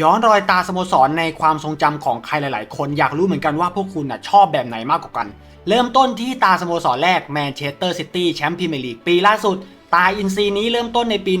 ย้อนรอยตาสโมสรในความทรงจำของใครหลาย ๆ คนอยากรู้เหมือนกันว่าพวกคุณน่ะชอบแบบไหนมากกว่ากัน เริ่มต้นที่ตาสโมสรแรกแมนเชสเตอร์ซิตี้แชมป์พรีเมียร์ลีกปีล่าสุด ตาอินซีนี้เริ่มต้นในปี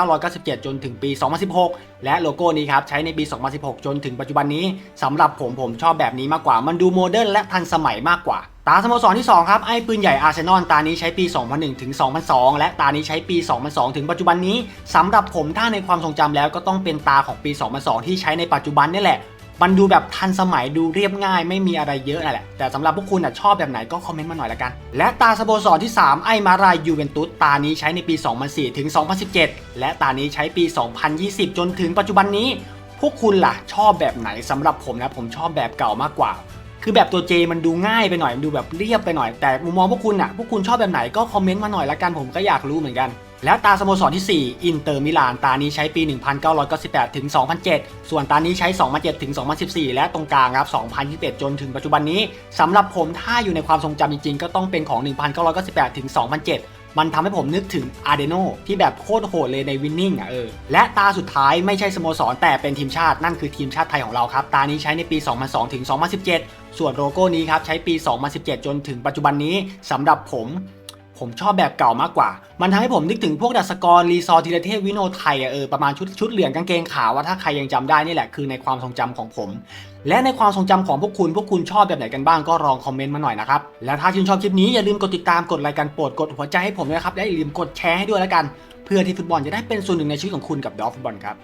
1997 จนถึงปี 2016 และโลโก้นี้ครับใช้ในปี 2016 จนถึงปัจจุบันนี้สำหรับผมผมชอบแบบนี้มากกว่ามันดูโมเดิร์นและทันสมัยมากกว่า ตาสโมสรที่ 2 ครับไอ้ปืนใหญ่อาร์เซนอลตานี้ใช้ปี 2001 ถึง 2002 และตานี้ใช้ปี 2002 ถึงปัจจุบันนี้สำหรับผมถ้าในความทรงจำแล้วก็ต้องเป็นตาของปี 2002 ที่ใช้ในปัจจุบันนี่แหละ มันดูแบบทันสมัยดูเรียบง่าย ไม่มีอะไรเยอะนั่นแหละ แต่สำหรับพวกคุณอะชอบแบบไหนก็คอมเมนต์มาหน่อยละกัน และตาสโมสรที่ 3 ไอ้มารายยูเวนตุสตานี้ใช้ในปี 2004 ถึง 2017 และตานี้ใช้ปี 2020 จนถึงปัจจุบันนี้ พวกคุณล่ะชอบแบบไหนสำหรับผมนะผมชอบแบบเก่ามากกว่า คือแบบตัวเจมันดูง่ายไปหน่อยมันดูแบบเรียบไปหน่อย แต่มุมมองพวกคุณอะพวกคุณชอบแบบไหนก็คอมเมนต์มาหน่อยละกันผมก็อยากรู้เหมือนกัน และตาสโมสรที่ 4 อินเตอร์มิลานตานี้ใช้ปี 1998 ถึง 2007 ส่วนตานี้ใช้ 2007 ถึง 2014 และตรงกลางครับ 2021 จนถึงปัจจุบันนี้สำหรับผมถ้าอยู่ในความทรงจำจริงๆ ก็ต้องเป็นของ 1998 ถึง 2007 มันทำให้ผมนึกถึงอาร์เดโนที่แบบโคตรโหดเลยในวินนิ่งอะเออ และตาสุดท้ายไม่ใช่สโมสรแต่เป็นทีมชาติ นั่นคือทีมชาติไทยของเราครับ ตานี้ใช้ในปี 2002 ถึง 2017 ส่วนโลโก้นี้ครับใช้ปี 2017 จนถึงปัจจุบันนี้สำหรับผม ผมชอบแบบเก่ามากกว่า มันทำให้ผมนึกถึงพวกดัสกรรีซอร์ทีละเทพวิโนไทยอะเออประมาณชุดชุดเหลืองกางเกงขาวว่าถ้าใครยังจำได้นี่แหละคือในความทรงจำของผม และในความทรงจำของพวกคุณ พวกคุณชอบแบบไหนกันบ้างก็ลองคอมเมนต์มาหน่อยนะครับ และถ้าชื่นชอบคลิปนี้อย่าลืมกดติดตามกดไลค์กันโปรดกดหัวใจให้ผมด้วยนะครับและอย่าลืมกดแชร์ให้ด้วยแล้วกัน เพื่อที่ฟุตบอลจะได้เป็นส่วนหนึ่งในชีวิตของคุณกับดอฟฟุตบอลครับ